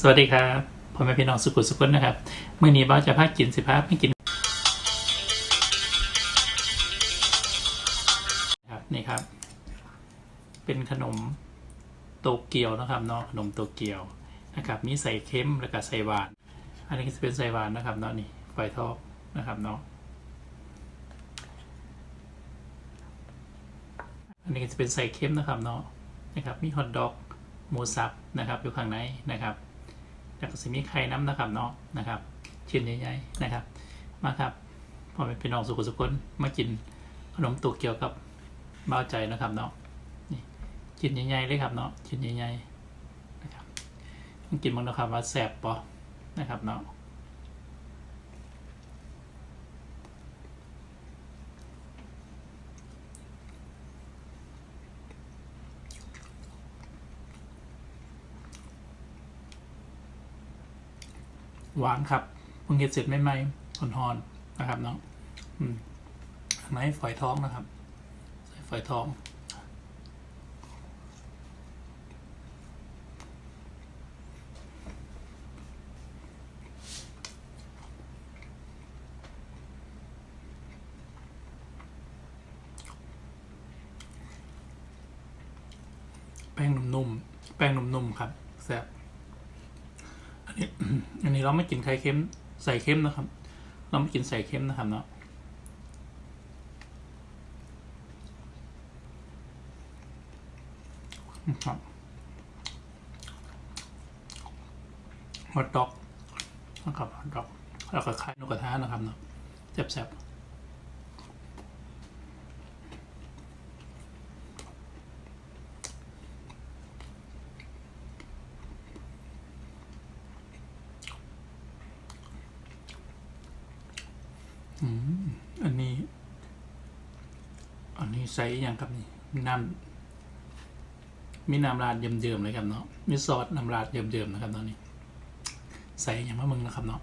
สวัสดีครับพ่อแม่พี่น้องสุขุสุขนนะครับเมื่อนี้บ้าจะพากินสิพาไม่กินครับนี่ครับ เป็นขนมโตเกียวนะครับเนาะขนมโตเกียวนะครับมีใส่เค็มแล้วก็ใส่หวาน อันนี้ก็จะเป็นใส่หวานนะครับเนาะนี่ไฟทอกนะครับเนาะอันนี้ก็จะเป็นใส่เค็มนะครับเนาะนะครับมีฮอทดอกหมูสับนะครับอยู่ข้างในนะครับ แล้วก็สิมีไข่น้ำนะครับเนาะนะครับชิ้นใหญ่ๆนะครับ มาครับพอเป็นพี่น้องสุขสุขคนมากินขนมตุกเกี่ยวกับเบ้าใจนะครับเนาะนี่ชิ้นใหญ่ๆเลยครับเนาะชิ้นใหญ่ๆนะครับกินมั้งนะครับว่าแสบปะนะครับเนาะ หวานครับเพิ่งเก็บเสร็จไม่ไหมหอนๆนะครับเนาะอืมไหนฝอยทองนะครับ ใส่ฝอยทองแป้งนุ่มๆ แป้งนุ่มๆ ครับแซ่บ อันนี้เราไม่กินไข่เค็มใส่เค็มนะครับ เราไม่กินใส่เค็มนะครับเนาะครับฮอทดอกนะครับฮอทดอกแล้วก็ไข่นกกระทะนะครับเนาะแซ่บๆ อันนี้ อันนี้ใส่อย่างครับนี่น้ำมีน้ำราดเยิมๆเลยครับเนาะมีซอสน้ำราดเยิมๆนะครับเนนี่ใส่อย่างมะมึงนะครับเนาะ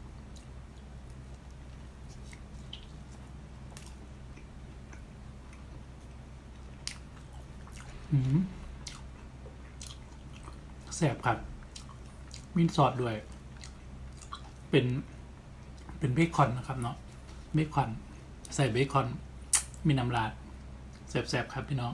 อืมแซ่บครับมีซอสด้วย เป็น เป็นเบคอนนะครับเนาะ เบคอน ใส่เบคอน มีน้ำราดแซ่บๆ ครับพี่น้อง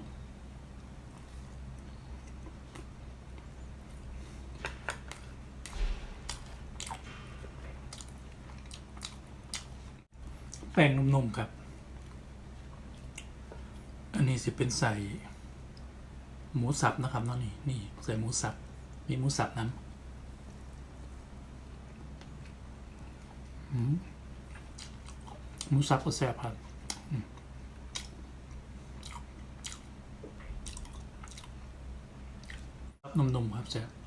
แป้งนุ่มๆ ครับ อันนี้สิเป็นใส่หมูสับนะครับเนาะนี่นี่ใส่หมูสับ มีหมูสับน้ำอืม หมูสับก็แซ่บครับครับนมๆครับแซ่บ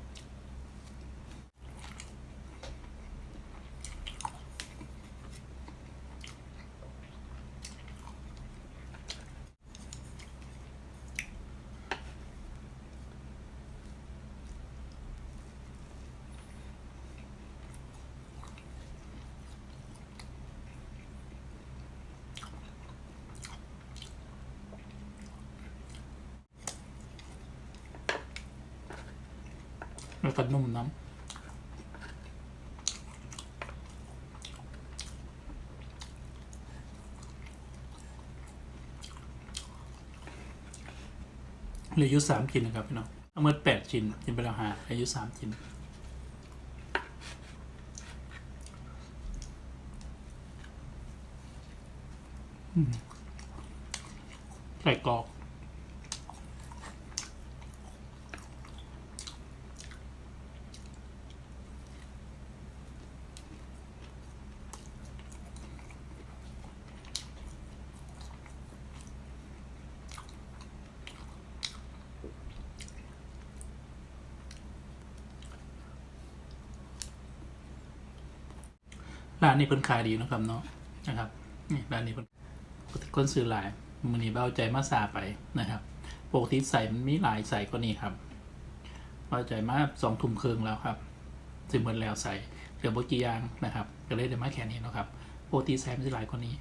แล้วก็นุ่มน้ำเหลืออายุสามชิ้นนะครับพี่น้องเอาเมื่อแปดชิ้นกินไปแล้วหาอายุสามชิ้นใส่กรอก ร้านนี้เพิ่นขายดีนะครับเนาะนะครับนี่ร้านนี้เพิ่นปกติคนซื้อหลายมือนี้เบาใจมาซาไปนะครับปกติใส่มันมีหลายใส่ก็นี่ครับเบาใจมาสองทุ่มครึ่งแล้วครับสิหมดแล้วใส่เหลือบกี่อยางนะครับ ก็เลยได้มาแค่นี้เนาะครับปกติใส่มันจะหลายกว่านี้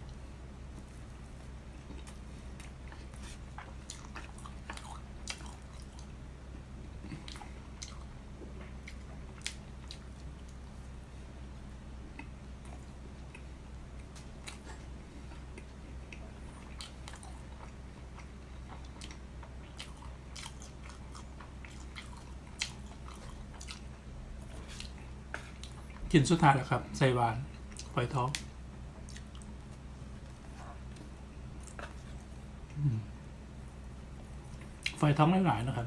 กินสุดท้ายแล้วครับ ใส่หวานฝอยทองอืมฝอยทองหลายๆนะครับ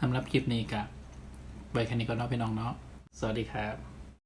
สำหรับคลิปนี้กับ ไว้แค่นี้ก่อนเนาะพี่น้องเนาะสวัสดีครับ